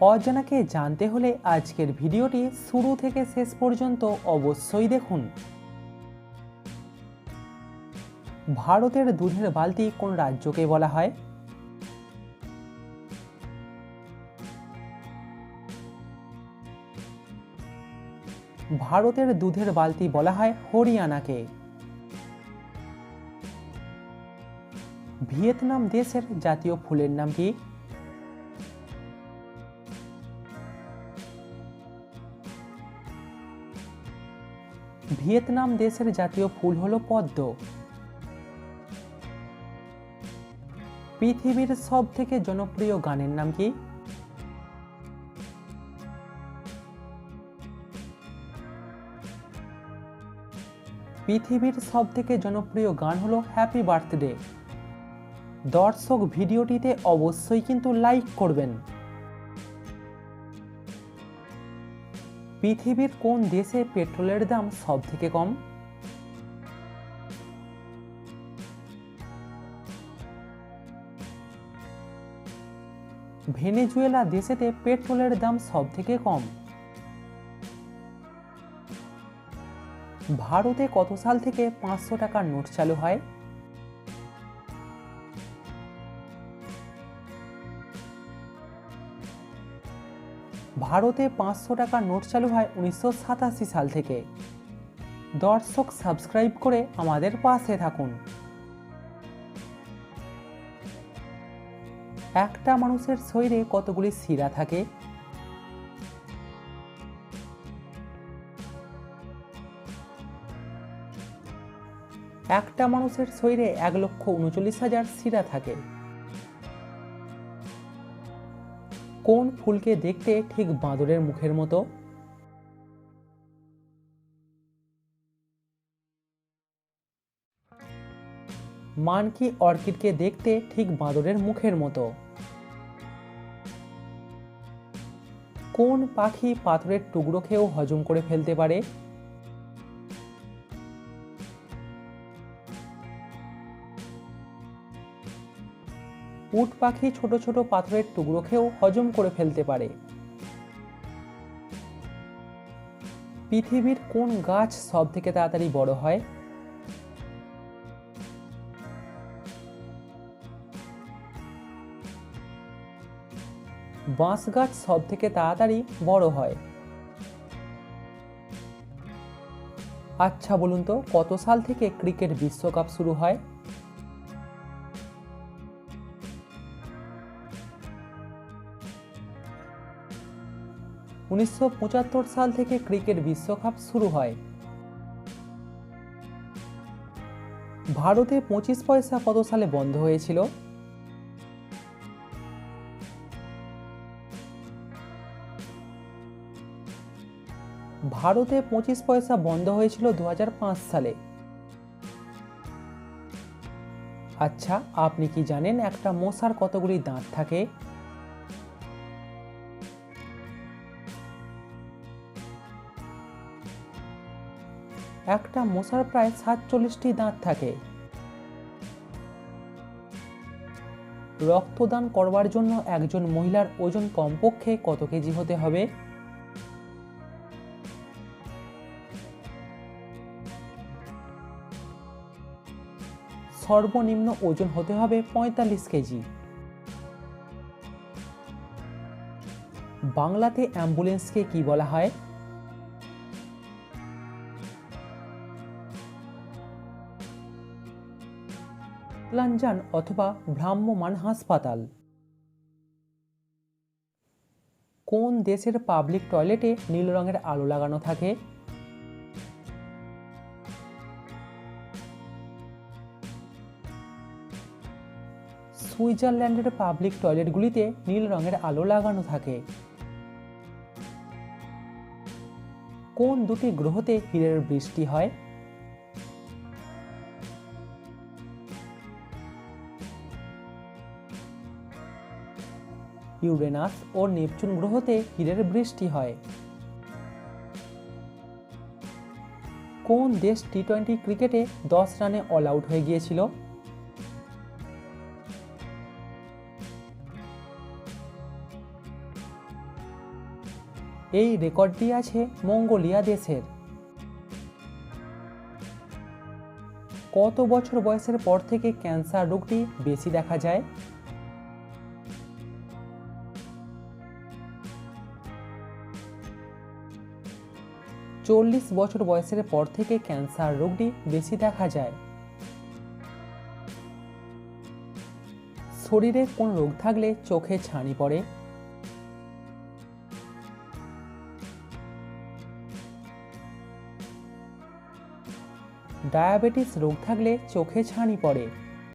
অজানাকে জানতে হলে আজকের ভিডিওটি শুরু থেকে শেষ পর্যন্ত অবশ্যই দেখুন। ভারতের দুধের বালতি কোন রাজ্যকে বলা হয়? ভারতের দুধের বালতি বলা হয় হরিয়ানাকে। ভিয়েতনাম দেশের জাতীয় ফুলের নাম কি? ভিয়েতনাম দেশের জাতীয় ফুল হল পদ্ম। পৃথিবীর সব থেকে জনপ্রিয় গানের নাম কি? পৃথিবীর সব থেকে জনপ্রিয় গান হলো হ্যাপি বার্থডে দর্শক ভিডিওটিতে অবশ্যই কিন্তু লাইক করবেন। পৃথিবীর কোন দেশে পেট্রোলের দাম সব থেকে কম? ভেনেজুয়েলা দেশেতে পেট্রোলের দাম সব থেকে কম। ভারতে কত সাল থেকে পাঁচশো টাকার নোট চালু হয়? ভারতে পাঁচশো টাকার নোট চালু হয় উনিশশো সাতাশি সাল থেকে। দর্শক সাবস্ক্রাইব করে আমাদের পাশে থাকুন। একটা মানুষের শরীরে কতগুলি শিরা থাকে? একটা মানুষের শরীরে এক লক্ষ উনচল্লিশ হাজার শিরা থাকে। কোন ফুলকে দেখতে ঠিক বাঁদরের মুখের মতো? মানকি অর্কিডকে দেখতে ঠিক বাঁদরের মুখের মতো। কোন পাখি পাথরের টুকরো খেয়েও হজম করে ফেলতে পারে? উট পাখি ছোট ছোট পাথরের টুকরো খেয়েও হজম করে ফেলতে পারে। পৃথিবীর কোন গাছ সব থেকে তাড়াতাড়ি বড় হয়? বাঁশ গাছ সব থেকে তাড়াতাড়ি বড় হয়? আচ্ছা বলুন তো, কত সাল থেকে ক্রিকেট বিশ্বকাপ শুরু হয়? উনিশশো পঁচাত্তর সাল থেকে ক্রিকেট বিশ্বকাপ শুরু হয়। ভারতে পঁচিশ পয়সা কত সালে বন্ধ হয়েছিল? ভারতে পঁচিশ পয়সা বন্ধ হয়েছিল দু হাজার পাঁচ সালে। আচ্ছা আপনি কি জানেন একটা মশার কতগুলি দাঁত থাকে? একটা মশার প্রায় সাতচল্লিশটি দাঁত থাকে। রক্তদান করবার জন্য একজন মহিলার ওজন কমপক্ষে কত কেজি হতে হবে? সর্বনিম্ন ওজন হতে হবে পঁয়তাল্লিশ কেজি। বাংলাতে অ্যাম্বুলেন্সকে কি বলা হয়? লাঞ্জান অথবা ভ্রাম্যমান হাসপাতাল। কোন দেশের পাবলিক টয়লেটে নীল রঙের আলো লাগানো থাকে? সুইজারল্যান্ডের পাবলিক টয়লেটগুলিতে নীল রঙের আলো লাগানো থাকে। কোন দুটি গ্রহতে হীরের বৃষ্টি হয়? ইউরেনাস ও নেপচুন গ্রহতে হীরের বৃষ্টি হয়। কোন দেশ টি টোয়েন্টি ক্রিকেটে দশ রানে অল আউট হয়ে গিয়েছিল? এই রেকর্ডটি আছে মঙ্গোলিয়া দেশের। কত বছর বয়সের পর থেকে ক্যান্সার রোগটি বেশি দেখা যায়? চল্লিশ বছর বয়সের পর থেকে ক্যান্সার রোগটি বেশি দেখা যায়। শরীরে কোন রোগ থাকলে চোখে ছানি পড়ে। ডায়াবেটিস রোগ থাকলে চোখে ছানি পড়ে।